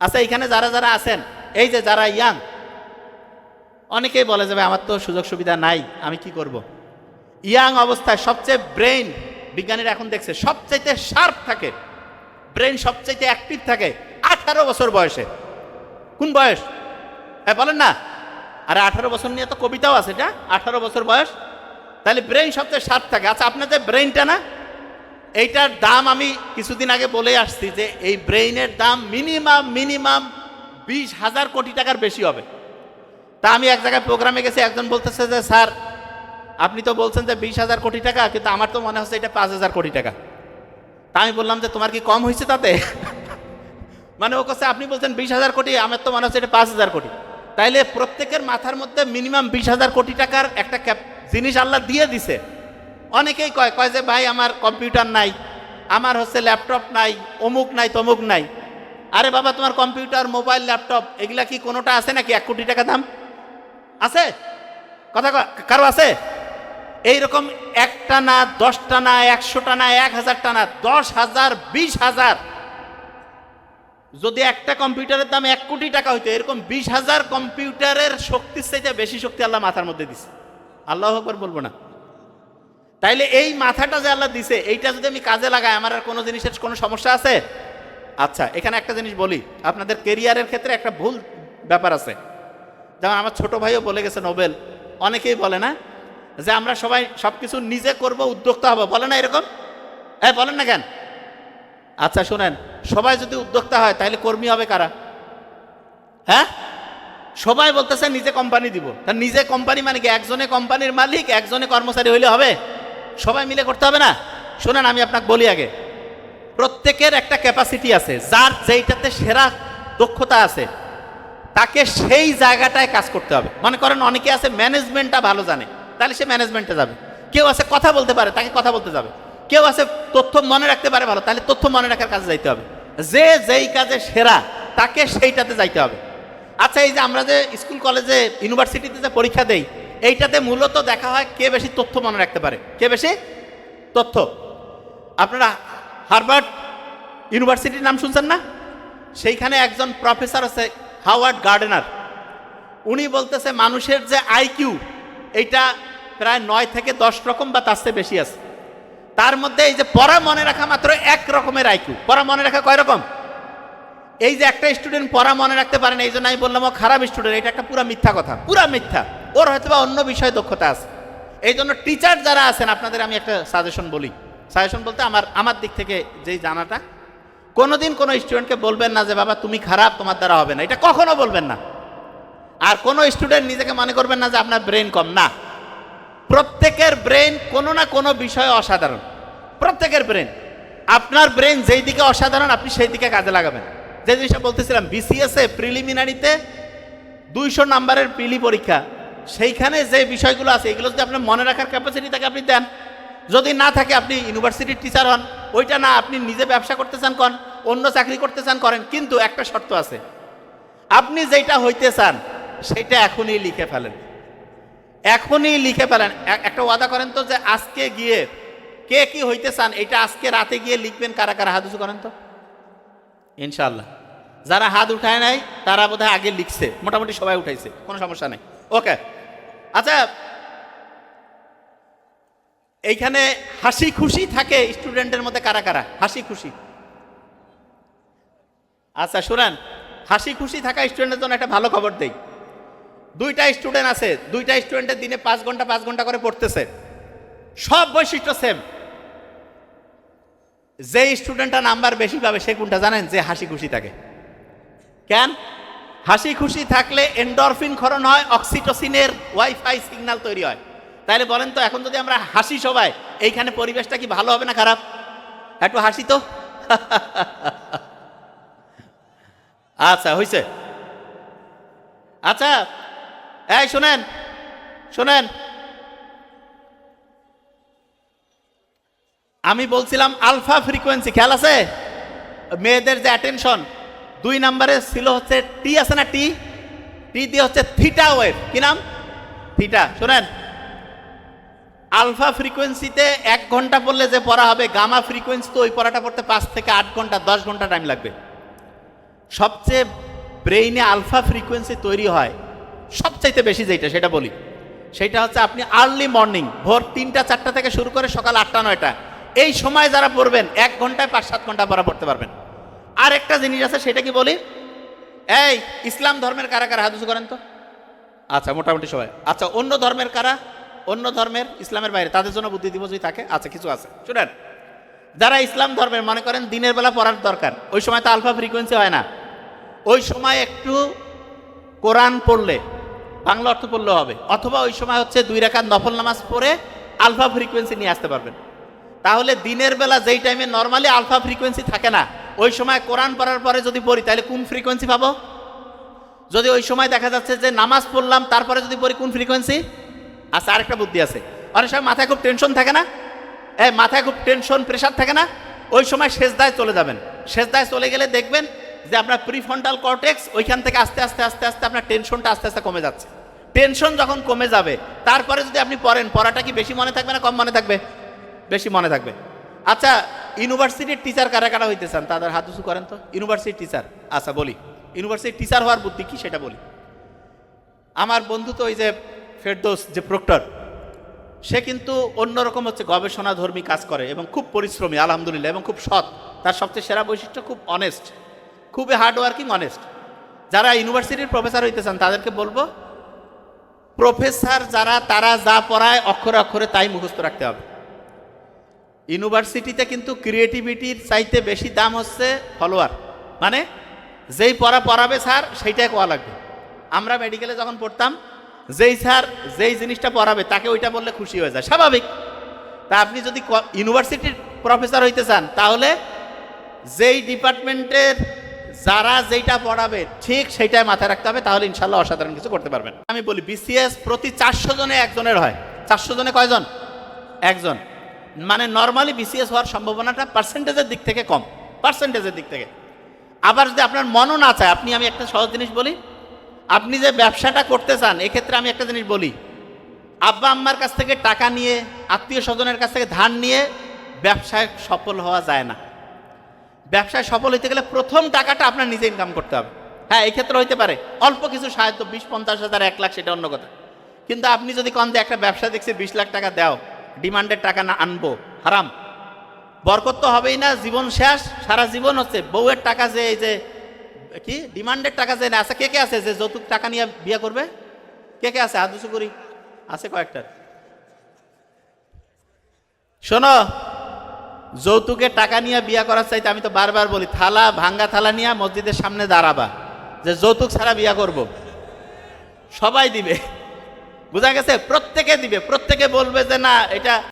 আচ্ছা এখানে যারা যারা আছেন, এই যে যারা ইয়াং, অনেকেই বলে যাবে আমার তো সুযোগ সুবিধা নাই, আমি কি করব। ইয়াং অবস্থায় সবচেয়ে ব্রেন বিজ্ঞানীরা এখন দেখছে, সবচাইতে শার্প থাকে ব্রেন সবচাইতে অ্যাক্টিভ থাকে আঠারো বছর বয়সে। কোন বয়স? হ্যাঁ বলেন না। আরে, আঠারো বছর নিয়ে তো কবিতাও আছে, এটা? আঠারো বছর বয়স? তাহলে ব্রেন সবচেয়ে শার্প থাকে। আচ্ছা আপনাদের ব্রেনটা না? এইটার দাম আমি কিছুদিন আগে বলে আসছি যে এই ব্রেইনের দাম মিনিমাম মিনিমাম বিশ হাজার কোটি টাকার বেশি হবে। তা আমি এক জায়গায় প্রোগ্রামে গেছি, একজন বলতেছে যে, স্যার, আপনি তো বলছেন যে বিশ হাজার কোটি টাকা, কিন্তু আমার তো মনে হচ্ছে এটা পাঁচ হাজার কোটি টাকা। তা আমি বললাম যে, তোমার কি কম হয়েছে তাতে? মানে ও কাছে আপনি বলছেন বিশ হাজার কোটি, আমার তো মনে হচ্ছে এটা পাঁচ হাজার কোটি। তাইলে প্রত্যেকের মাথার মধ্যে মিনিমাম বিশ হাজার কোটি টাকার একটা জিনিস আল্লাহ দিয়ে দিছে। অনেকেই কয় কয় যে, ভাই, আমার কম্পিউটার নাই, আমার হচ্ছে ল্যাপটপ নাই, অমুক নাই, তমুক নাই। আরে বাবা, তোমার কম্পিউটার, মোবাইল, ল্যাপটপ, এগুলা কি কোনোটা আছে নাকি? এক কোটি টাকা দাম? আছে? কথা কারও আছে? এইরকম একটা না, দশটা না, একশোটা না, এক হাজারটা না, দশ হাজার, বিশ হাজার। যদি একটা কম্পিউটারের দাম এক কোটি টাকা হইতো, এরকম বিশ হাজার কম্পিউটারের শক্তির চাইতে বেশি শক্তি আল্লাহ মাথার মধ্যে দিছে। আল্লাহ একবার বলব না। তাইলে এই মাথাটা যে আল্লাহ দিছে, এইটা যদি আমি কাজে লাগাই, আমার আর কোনো জিনিসের কোনো সমস্যা আছে? আচ্ছা এখানে একটা জিনিস বলি। আপনাদের কেরিয়ারের ক্ষেত্রে একটা ভুল ব্যাপার আছে। যেমন আমার ছোট ভাইও বলে গেছে নোবেল। অনেকেই বলে না যে আমরা সবাই সব কিছু নিজে করব, উদ্যোক্তা হব। বলে না এরকম? হ্যাঁ বলেন না কেন? আচ্ছা শোনেন, সবাই যদি উদ্যোক্তা হয় তাহলে কর্মী হবে কারা? হ্যাঁ? সবাই বলতেছে, নিজে কোম্পানি দিব। তা নিজে কোম্পানি মানে কি? একজনে কোম্পানির মালিক, একজনে কর্মচারী হইলে হবে? সবাই মিলে করতে হবে না? শোনেন, আমি আপনাকে বলি আগে। প্রত্যেকের একটা ক্যাপাসিটি আছে, যার যেইটাতে সেরা দক্ষতা আছে, তাকে সেই জায়গাটায় কাজ করতে হবে। মনে করেন, অনেকে আছে ম্যানেজমেন্টটা ভালো জানে, তাহলে সে ম্যানেজমেন্টে যাবে। কেউ আছে কথা বলতে পারে, তাকে কথা বলতে যাবে। কেউ আছে তথ্য মনে রাখতে পারে ভালো, তাহলে তথ্য মনে রাখার কাজে যাইতে হবে। যে যেই কাজে সেরা, তাকে সেইটাতে যাইতে হবে। আচ্ছা এই যে আমরা যে স্কুল কলেজে ইউনিভার্সিটিতে যে পরীক্ষা দেই এইটাতে মূলত দেখা হয় কে বেশি তথ্য মনে রাখতে পারে। কে বেশি? তথ্য। আপনারা হারবার্ড ইউনিভার্সিটির নাম শুনছেন না? সেইখানে একজন প্রফেসর আছে, হাওয়ার্ড গার্ডেনার। উনি বলতেছে, মানুষের যে আইকিউ, এইটা প্রায় নয় থেকে দশ রকম বা তার চেয়ে বেশি আছে। তার মধ্যে এই যে পড়া মনে রাখা মাত্র এক রকমের আইকিউ। পড়া মনে রাখা কয় রকম? এই যে একটা স্টুডেন্ট পড়া মনে রাখতে পারে না, এই জন্য আমি বললাম, ও খারাপ স্টুডেন্ট, এটা একটা পুরা মিথ্যা কথা। পুরা মিথ্যা। ওর হয়তো বা অন্য বিষয়ে দক্ষতা আছে। এই জন্য টিচার যারা আছেন, আপনাদের আমি একটা সাজেশন বলি। সাজেশন বলতে আমার আমার দিক থেকে যেই জানাটা, কোনোদিন কোনো স্টুডেন্টকে বলবেন না যে, বাবা, তুমি খারাপ, তোমার দ্বারা হবে না। এটা কখনো বলবেন না। আর কোনো স্টুডেন্ট নিজেকে মনে করবেন না যে, আপনার ব্রেন কম। না। প্রত্যেকের ব্রেন কোনো না কোনো বিষয়ে অসাধারণ। প্রত্যেকের ব্রেন আপনার ব্রেন যেই দিকে অসাধারণ, আপনি সেই দিকে কাজে লাগাবেন। যে জিনিসটা বলতেছিলাম বিসিএসএ প্রিলিমিনারিতে দুইশো নাম্বারের প্রিলি পরীক্ষা সেইখানে যে বিষয়গুলো আছে, এগুলো যদি আপনার মনে রাখার ক্যাপাসিটি থাকে, আপনি দেন। যদি না থাকে, আপনি ইউনিভার্সিটির টিচার হন। ওইটা না, আপনি নিজে ব্যবসা করতে চান কন অন্য চাকরি করতে চান, করেন। কিন্তু একটা শর্ত আছে। আপনি যেটা হইতে চান, সেটা এখনই লিখে ফেলেন। এখনই লিখে ফেলেন। একটা ওয়াদা করেন তো যে আজকে গিয়ে কে কি হইতে চান, এটা আজকে রাতে গিয়ে লিখবেন। কারা কারা হাত উঁচু করেন তো? ইনশাল্লাহ যারা হাত উঠায় নাই, তারা বোধহয় আগে লিখছে। মোটামুটি সবাই উঠাইছে। কোনো সমস্যা নেই। ওকে। আচ্ছা এইখানে হাসি খুশি থাকে স্টুডেন্টের মধ্যে কারা কারা? হাসি খুশি। আচ্ছা শুনেন, হাসি খুশি থাকা স্টুডেন্টের জন্য একটা ভালো খবর দেই। দুইটা স্টুডেন্ট আছে, দুইটা স্টুডেন্টের দিনে পাঁচ ঘণ্টা পাঁচ ঘণ্টা করে পড়তেছে। সব বৈশিষ্ট্য সেম যে স্টুডেন্টটা নাম্বার বেশি পাবে সে কোনটা জানেন? যে হাসি খুশি থাকে। কেন? হাসি খুশি থাকলে এন্ডরফিন ক্ষরণ হয় অক্সিটোসিনের ওয়াইফাই সিগন্যাল তৈরি হয়। তাহলে বলেন তো, এখন যদি আমরা হাসি সবাই, এইখানে পরিবেশটা কি ভালো হবে না খারাপ? একটু হাসি তো। আচ্ছা হয়েছে আচ্ছা এই শোনেন শোনেন। আমি বলছিলাম আলফা ফ্রিকোয়েন্সি খেয়াল আছে? মেয়েদের যে অ্যাটেনশন দুই নম্বরে ছিল হচ্ছে টি আছে না টি টি দিয়ে হচ্ছে থিটা ওয়েভ। কি নাম? থিটা শোনেন। আলফা ফ্রিকোয়েন্সিতে এক ঘণ্টা পড়লে যে পড়া হবে, গামা ফ্রিকোয়েন্সি তো ওই পড়াটা পড়তে পাঁচ থেকে আট ঘণ্টা, দশ ঘণ্টা টাইম লাগবে। সবচেয়ে ব্রেইনে আলফা ফ্রিকোয়েন্সি তৈরি হয়, সবচাইতে বেশি যেটা, সেটা বলি। সেটা হচ্ছে আপনি আর্লি মর্নিং ভোর তিনটা, চারটা থেকে শুরু করে সকাল আটটা, নয়টা, এই সময় যারা পড়বেন, এক ঘন্টায় পাঁচ সাত ঘণ্টা পড়া পড়তে পারবেন। আর একটা জিনিস আছে সেটা কি বলি? এই ইসলাম ধর্মের কারা কারা? হাদুসু করেন তো? আচ্ছা মোটামুটি সবাই। আচ্ছা অন্য ধর্মের কারা? অন্য ধর্মের ইসলামের বাইরে। তাদের জন্য বুদ্ধি দিব যদি থাকে। আচ্ছা কিছু আছে। শুনেন যারা ইসলাম ধর্মের মনে করেন দিনের বেলা পড়ার দরকার ওই সময় তো আলফা ফ্রিকোয়েন্সি হয় না। ওই সময় একটু কোরআন পড়লে বাংলা অর্থ পড়লে হবে। অথবা ওই সময় হচ্ছে দুই রাকাত নফল নামাজ পড়ে আলফা ফ্রিকোয়েন্সি নিয়ে আসতে পারবেন। তাহলে দিনের বেলা যেই টাইমে নর্মালি আলফা ফ্রিকোয়েন্সি থাকে না ওই সময় কোরআন পড়ার পরে যদি পড়ি, তাহলে কোন ফ্রিকোয়েন্সি পাবো? যদি ওই সময় দেখা যাচ্ছে যে নামাজ পড়লাম, তারপরে যদি পড়ি, কোন ফ্রিকোয়েন্সি আচ্ছা আরেকটা বুদ্ধি আছে। অনেক সময় মাথায় খুব টেনশন থাকে না? এ, মাথায় খুব টেনশন প্রেশার থাকে না? ওই সময় শেষদায় চলে যাবেন। শেষদায় চলে গেলে দেখবেন যে আপনার প্রিফ্রন্টাল কর্টেক্স ওইখান থেকে আস্তে আস্তে আস্তে আস্তে আপনার টেনশনটা আস্তে আস্তে কমে যাচ্ছে। টেনশন যখন কমে যাবে, তারপরে যদি আপনি পড়েন, পড়াটা কি বেশি মনে থাকবে না কম মনে থাকবে? বেশি মনে থাকবে। আচ্ছা ইউনিভার্সিটির টিচার কারা কারা হইতে চান তাদের হাত উঁচু করেন তো। ইউনিভার্সিটির টিচার আচ্ছা বলি। ইউনিভার্সিটির টিচার হওয়ার বুদ্ধি কি সেটা বলি। আমার বন্ধু তো ওই যে ফেরদোস, যে প্রক্টর সে কিন্তু অন্যরকম হচ্ছে গবেষণা ধর্মী কাজ করে এবং খুব পরিশ্রমী, আলহামদুলিল্লাহ, এবং খুব সৎ। তার সবচেয়ে সেরা বৈশিষ্ট্য খুব অনেস্ট খুবই হার্ড ওয়ার্কিং অনেস্ট যারা ইউনিভার্সিটির প্রফেসর হইতে চান তাদেরকে বলব প্রফেসর যারা, তারা যা পড়ায় অক্ষরে অক্ষরে তাই মুখস্থ রাখতে হবে। ইউনিভার্সিটিতে কিন্তু ক্রিয়েটিভিটির চাইতে বেশি দাম হচ্ছে ফলোয়ার। মানে যেই পড়া পড়াবে স্যার, সেইটাই কোয়া লাগবে। আমরা মেডিকেলে যখন পড়তাম, যেই স্যার যেই জিনিসটা পড়াবে, তাকে ওইটা বললে খুশি হয়ে যায়। স্বাভাবিক। তা আপনি যদি ইউনিভার্সিটির প্রফেসর হইতে চান, তাহলে যেই ডিপার্টমেন্টের যারা যেইটা পড়াবে, ঠিক সেইটাই মাথায় রাখতে হবে, তাহলে ইনশাল্লাহ অসাধারণ কিছু করতে পারবেন। আমি বলি বিসিএস প্রতি চারশো জনে একজনের হয়। চারশো জনে কয়জন? একজন। মানে নর্মালি বিসিএস হওয়ার সম্ভাবনাটা পার্সেন্টেজের দিক থেকে কম। পার্সেন্টেজের দিক থেকে। আবার যদি আপনার মনও না চায়, আপনি আমি একটা সহজ জিনিস বলি, আপনি যে ব্যবসাটা করতে চান, এক্ষেত্রে আমি একটা জিনিস বলি। আব্বা আম্মার কাছ থেকে টাকা নিয়ে, আত্মীয় স্বজনের কাছ থেকে ধার নিয়ে ব্যবসায় সফল হওয়া যায় না। ব্যবসায় সফল হইতে গেলে প্রথম টাকাটা আপনার নিজে ইনকাম করতে হবে। হ্যাঁ এই ক্ষেত্রে হইতে পারে। অল্প কিছু সাহায্য, বিশ, পঞ্চাশ হাজার, এক লাখ, সেটা অন্য কথা। কিন্তু আপনি যদি কন যে একটা ব্যবসা দেখছি, বিশ লাখ টাকা দাও। ডিমান্ডের টাকা না আনব, হারাম। বরকত তো হবেই না, জীবন শেষ, সারা জীবন হচ্ছে। বউয়ের টাকা যে এই যে, কি? ডিমান্ডের টাকা যে না আছে কে কে আছে যে যৌতুক টাকা নিয়ে বিয়ে করবে? কে কে আছে? আদুসু করি আছে কয়েকটা শোনো যৌতুকের টাকা নিয়ে বিয়ে করার চাইতে আমি তো বারবার বলি, থালা, ভাঙ্গা থালা নিয়ে মসজিদের সামনে দাঁড়াবা, যে যৌতুক ছাড়া বিয়া করব। সবাই দিবে। বোঝা গেছে প্রত্যেকে দিবে প্রত্যেকে বলবে যে না এটা